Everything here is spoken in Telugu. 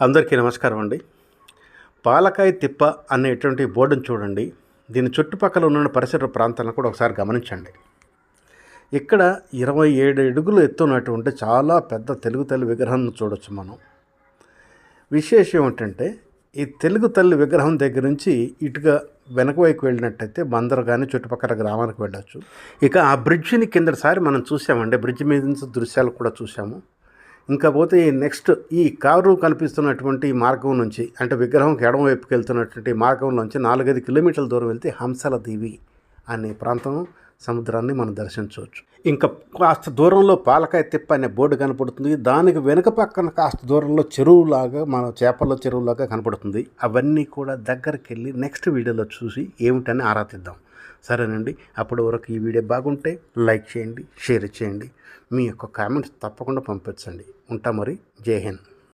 అందరికీ నమస్కారం అండి. పాలకాయ తిప్ప అనేటువంటి బోర్డును చూడండి. దీని చుట్టుపక్కల ఉన్న పరిసర ప్రాంతాలను కూడా ఒకసారి గమనించండి. ఇక్కడ ఇరవై ఏడు అడుగులు ఎత్తున్నటువంటి చాలా పెద్ద తెలుగు తల్లి విగ్రహాన్ని చూడొచ్చు మనం. విశేషం ఏమిటంటే ఈ తెలుగు తల్లి విగ్రహం దగ్గర నుంచి ఇటుగా వెనక వైపు వెళ్ళినట్టయితే బందరు కానీ చుట్టుపక్కల గ్రామానికి వెళ్ళొచ్చు. ఇక ఆ బ్రిడ్జిని కిందసారి మనం చూసామండి. బ్రిడ్జ్ మీద నుంచి దృశ్యాలు కూడా చూసాము. ఇంకా పోతే ఈ నెక్స్ట్ ఈ కారు కనిపిస్తున్నటువంటి మార్గం నుంచి అంటే విగ్రహంకి ఎడమ వైపుకి వెళ్తున్నటువంటి మార్గం నుంచి నాలుగైదు కిలోమీటర్ల దూరం వెళ్తే హంసల దీవి అనే ప్రాంతం. సముద్రాన్ని మనం దర్శించవచ్చు. ఇంకా కాస్త దూరంలో పాలకాయ తిప్ప అనే బోర్డు కనపడుతుంది. దానికి వెనుక పక్కన కాస్త దూరంలో చెరువులాగా మన చేపల చెరువులాగా కనపడుతుంది. అవన్నీ కూడా దగ్గరికి వెళ్ళి నెక్స్ట్ వీడియోలో చూసి ఏమిటని ఆరాధిద్దాం సరేనండి అప్పటి వరకు ఈ వీడియో బాగుంటే లైక్ చేయండి షేర్ చేయండి. మీ యొక్క కామెంట్స్ తప్పకుండా పంపించండి. ఉంటా మరి జై హింద్.